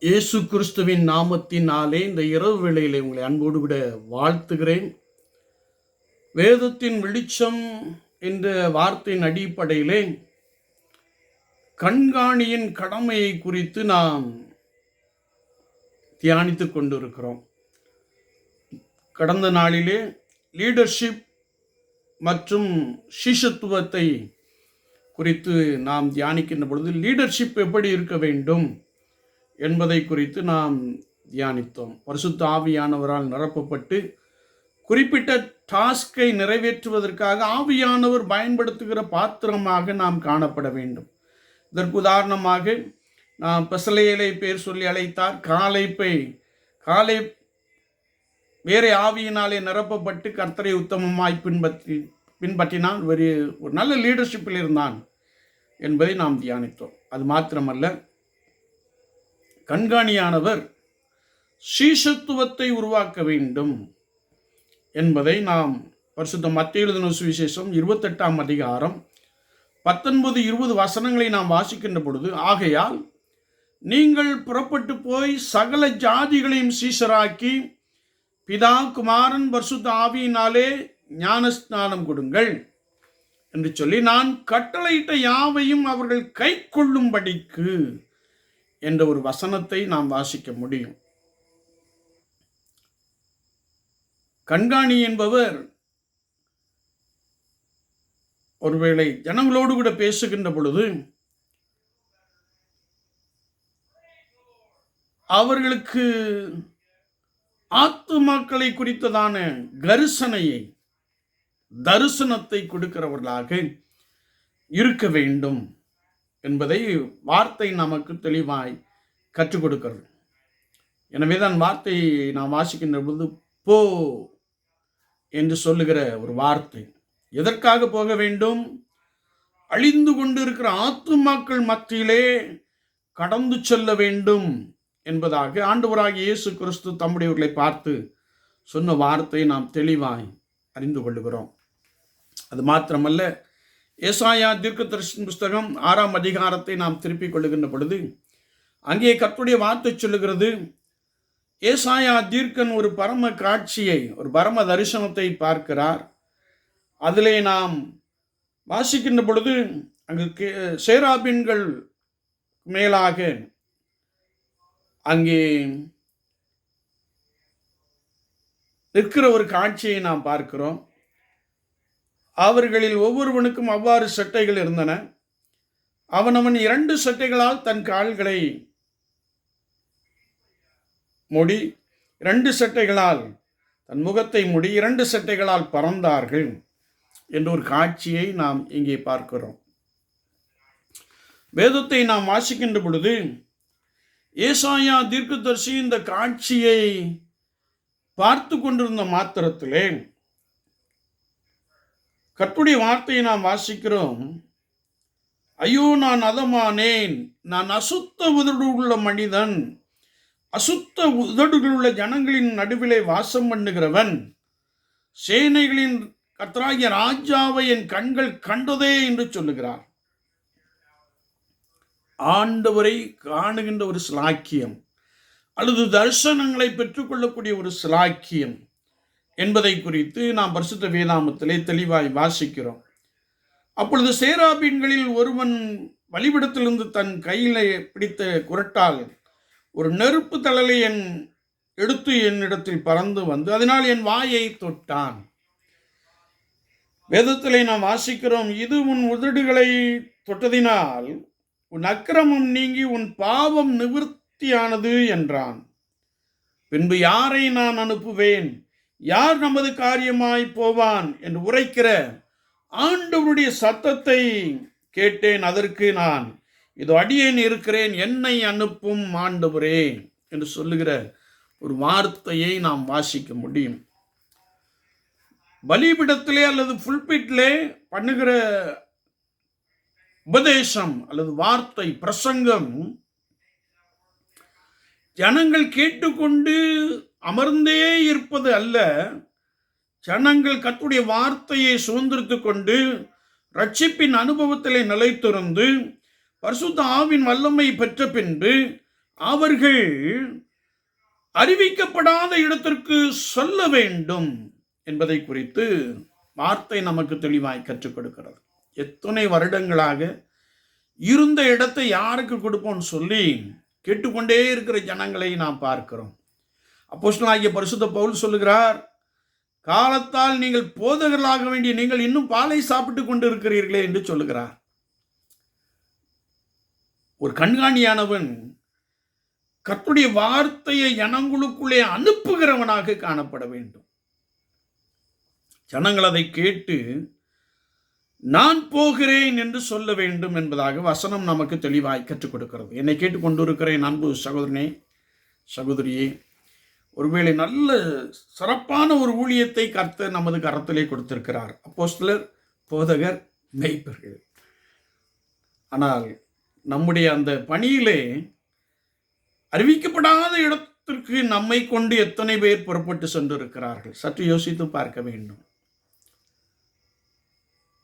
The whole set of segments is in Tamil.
இயேசு கிறிஸ்துவின் நாமத்தினாலே இந்த இரவு வேளையிலே உங்களை அன்போடு விட வாழ்த்துகிறேன். வேதத்தின் வெளிச்சம் என்ற வார்த்தையின் அடிப்படையிலே கண்காணியின் கடமையை குறித்து நாம் தியானித்து கொண்டிருக்கிறோம். கடந்த நாளிலே லீடர்ஷிப் மற்றும் சிஷத்துவத்தை குறித்து நாம் தியானிக்கின்ற பொழுது லீடர்ஷிப் எப்படி இருக்க வேண்டும்? என்பதை குறித்து நாம் தியானித்தோம். பரிசுத்த ஆவியானவரால் நிரப்பப்பட்டு குறிப்பிட்ட டாஸ்கை நிறைவேற்றுவதற்காக ஆவியானவர் பயன்படுத்துகிற பாத்திரமாக நாம் காணப்பட வேண்டும். இதற்கு உதாரணமாக நாம் பெசலையலை பேர் சொல்லி அழைத்தார். காலைப்பை காலை வேறு ஆவியினாலே நிரப்பப்பட்டு கர்த்தரை உத்தமமாய் பின்பற்றி பின்பற்றினான் ஒரு ஒரு நல்ல லீடர்ஷிப்பில் இருந்தான் என்பதை நாம் தியானித்தோம். அது மாத்திரமல்ல கண்காணியானவர் சீஷத்துவத்தை உருவாக்க வேண்டும் என்பதை நாம் பரிசுத்த மத்திய எழுதின சுவிசேஷம் இருபத்தெட்டாம் அதிகாரம் பத்தொன்பது இருபது வசனங்களை நாம் வாசிக்கின்ற பொழுது ஆகையால் நீங்கள் புறப்பட்டு போய் சகல ஜாதிகளையும் சீசராக்கி பிதா குமாரன் பர்சுத்த ஆவியினாலே ஞானஸ்நானம் கொடுங்கள் என்று சொல்லி நான் கட்டளையிட்ட யாவையும் அவர்கள் கை கொள்ளும்படிக்கு என்ற ஒரு வசனத்தை நாம் வாசிக்க முடியும். கண்காணி என்பவர் ஒருவேளை ஜனங்களோடு கூட பேசுகின்ற பொழுது அவர்களுக்கு ஆத்துமாக்களை குறித்ததான கரிசனையை தரிசனத்தை கொடுக்கிறவர்களாக இருக்க வேண்டும். என்பதை வார்த்தை நமக்கு தெளிவாய் கற்றுக் கொடுக்கிறது. எனவே தான் வார்த்தை நாம் வாசிக்கின்ற பொழுது போ என்று சொல்லுகிற ஒரு வார்த்தை. எதற்காக போக வேண்டும்? அழிந்து கொண்டிருக்கிற ஆத்துமாக்கள் மத்தியிலே கடந்து செல்ல வேண்டும் என்பதாக ஆண்டவராகிய இயேசு கிறிஸ்து தம்முடையவர்களை பார்த்து சொன்ன வார்த்தை நாம் தெளிவாய் அறிந்து கொள்ளுகிறோம். அது மாத்திரமல்ல ஏசாயா தீர்க்க தரிசன புஸ்தகம் ஆறாம் அதிகாரத்தை நாம் திருப்பிக் கொள்ளுகின்ற பொழுது அங்கே கற்புடைய வார்த்தை சொல்லுகிறது ஏசாயா தீர்க்கன் ஒரு பரம காட்சியை ஒரு பரம தரிசனத்தை பார்க்கிறார். அதிலே நாம் வாசிக்கின்ற பொழுது அங்கு கே- சேராபின்கள் மேலாக அங்கே நிற்கிற ஒரு காட்சியை நாம் பார்க்கிறோம். அவர்களில் ஒவ்வொருவனுக்கும் அவ்வாறு சட்டைகள் இருந்தன. அவனவன் இரண்டு சட்டைகளால் தன் கால்களை முடி இரண்டு சட்டைகளால் தன் முகத்தை முடி இரண்டு சட்டைகளால் பறந்தார்கள் என்ற ஒரு காட்சியை நாம் இங்கே பார்க்கிறோம். வேதத்தை நாம் வாசிக்கின்ற பொழுது ஏசாயா தீர்க்கதர்சி இந்த காட்சியை பார்த்து கொண்டிருந்த மாத்திரத்திலே கர்த்தருடைய வார்த்தையை நாம் வாசிக்கிறோம். ஐயோ நான் அதமானேன். நான் அசுத்த உதடு உள்ள மனிதன். அசுத்த உதடுகள் உள்ள ஜனங்களின் நடுவிலே வாசம் பண்ணுகிறவன். சேனைகளின் கர்த்தராகிய ராஜாவை என் கண்கள் கண்டதே என்று சொல்லுகிறார். ஆண்டவரை காணுகின்ற ஒரு சிலாக்கியம் அல்லது தரிசனங்களை பெற்றுக்கொள்ளக்கூடிய ஒரு சிலாக்கியம். என்பதை குறித்து நாம் பரிசுத்த வேதாமத்திலே தெளிவாய் வாசிக்கிறோம். அப்பொழுது சேராபீன்களில் ஒருவன் வழிபடத்திலிருந்து தன் கையிலே பிடித்த குரட்டால் ஒரு நெருப்பு தழலை என் எடுத்து என்னிடத்தில் பறந்து வந்து அதனால் என் வாயை தொட்டான். வேதத்திலே நாம் வாசிக்கிறோம் இது உன் உதடுகளை தொட்டதினால் உன் அக்கிரமம் நீங்கி உன் பாவம் நிவிர்த்தியானது என்றான். பின்பு யாரை நான் அனுப்புவேன்? யார் நமது காரியமாய் போவான் என்று உரைக்கிற ஆண்டவருடைய சத்தத்தை கேட்டேன் அதற்கு நான். இதோ அடியேன் இருக்கிறேன் என்னை அனுப்பும் ஆண்டவரே என்று சொல்லுகிற ஒரு வார்த்தையை நாம் வாசிக்க முடியும். பலிபிடத்திலே அல்லது ஃபுல்பிட்லே பண்ணுகிற உபதேசம் அல்லது வார்த்தை பிரசங்கம் ஜனங்கள் கேட்டுக்கொண்டு அமர்ந்தே இருப்பது அல்ல. ஜனங்கள் கத்துடைய வார்த்தையை சுதந்திரித்து கொண்டு ரட்சிப்பின் அனுபவத்திலே நிலைத்திருந்து பரிசுத்த ஆவின் வல்லமை பெற்ற பின்பு அவர்கள் அறிவிக்கப்படாத இடத்திற்கு சொல்ல வேண்டும் என்பதை குறித்து வார்த்தை நமக்கு தெளிவாய் கற்றுக் கொடுக்கிறது. எத்தனை வருடங்களாக இருந்த இடத்தை யாருக்கு கொடுப்போம்னு சொல்லி கேட்டுக்கொண்டே இருக்கிற ஜனங்களை நாம் பார்க்கிறோம். அப்போஸ்தலனாகிய பரிசுத்த பவுல் சொல்லுகிறார் காலத்தால் நீங்கள் போதகர்களாக வேண்டிய நீங்கள் இன்னும் பாலை சாப்பிட்டு கொண்டு இருக்கிறீர்களே என்று சொல்லுகிறார். ஒரு கண்காணியானவன் கத்துடைய வார்த்தையை ஜனங்களுக்குள்ளே அனுப்புகிறவனாக காணப்பட வேண்டும். ஜனங்கள் அதை கேட்டு நான் போகிறேன் என்று சொல்ல வேண்டும் என்பதாக வசனம் நமக்கு தெளிவாய் கற்றுக் கொடுக்கிறது. என்னை கேட்டுக்கொண்டிருக்கிறேன் அன்பு சகோதரனே சகோதரியே ஒருவேளை நல்ல சிறப்பான ஒரு ஊழியத்தை கர்த்த நமது கரத்திலே கொடுத்திருக்கிறார். அப்போஸ்தலர் போதகர் மெய்ப்பர்கள். ஆனால் நம்முடைய அந்த பணியிலே அறிவிக்கப்படாத இடத்திற்கு நம்மை கொண்டு எத்தனை பேர் புறப்பட்டு சென்றிருக்கிறார்கள்? சற்று யோசித்து பார்க்க வேண்டும்.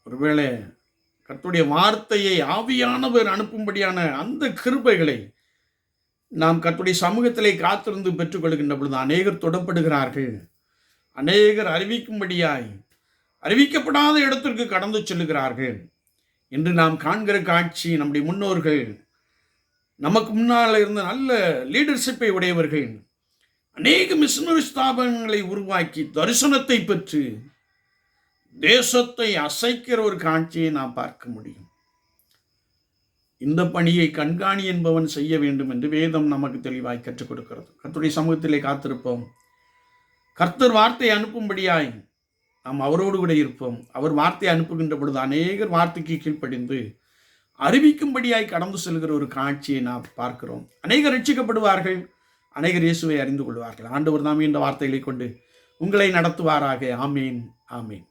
ஒருவேளை கத்துடைய வார்த்தையை ஆவியானவர் அனுப்பும்படியான அந்த கிருபைகளை நாம் கத்துடைய சமூகத்திலே காத்திருந்து பெற்றுக்கொள்கின்ற பொழுது அநேகர் தொடப்படுகிறார்கள். அநேகர் அறிவிக்கும்படியாய் அறிவிக்கப்படாத இடத்திற்கு கடந்து செல்லுகிறார்கள். என்று நாம் காண்கிற காட்சி நம்முடைய முன்னோர்கள் நமக்கு முன்னால் இருந்த நல்ல லீடர்ஷிப்பை உடையவர்கள் அநேக மிஷனரி ஸ்தாபனங்களை உருவாக்கி தரிசனத்தை பெற்று தேசத்தை அசைக்கிற ஒரு காட்சியை நாம் பார்க்க முடியும். இந்த பணியை கண்காணி என்பவன் செய்ய வேண்டும் என்று வேதம் நமக்கு தெளிவாய் கற்றுக் கொடுக்கிறது. கர்த்தருடைய சமூகத்திலே காத்திருப்போம். கர்த்தர் வார்த்தை அனுப்பும்படியாய் நாம் அவரோடு கூட இருப்போம். அவர் வார்த்தை அனுப்புகின்ற பொழுது அநேகர் வார்த்தைக்கு கீழ்ப்படிந்து அறிவிக்கும்படியாய் கடந்து செல்கிற ஒரு காட்சியை நாம் பார்க்கிறோம். அநேகர் ரட்சிக்கப்படுவார்கள் அநேகர் இயேசுவை அறிந்து கொள்வார்கள். ஆண்டவர் தாமே இந்த வார்த்தைகளை கொண்டு உங்களை நடத்துவாராக. ஆமீன். ஆமீன்.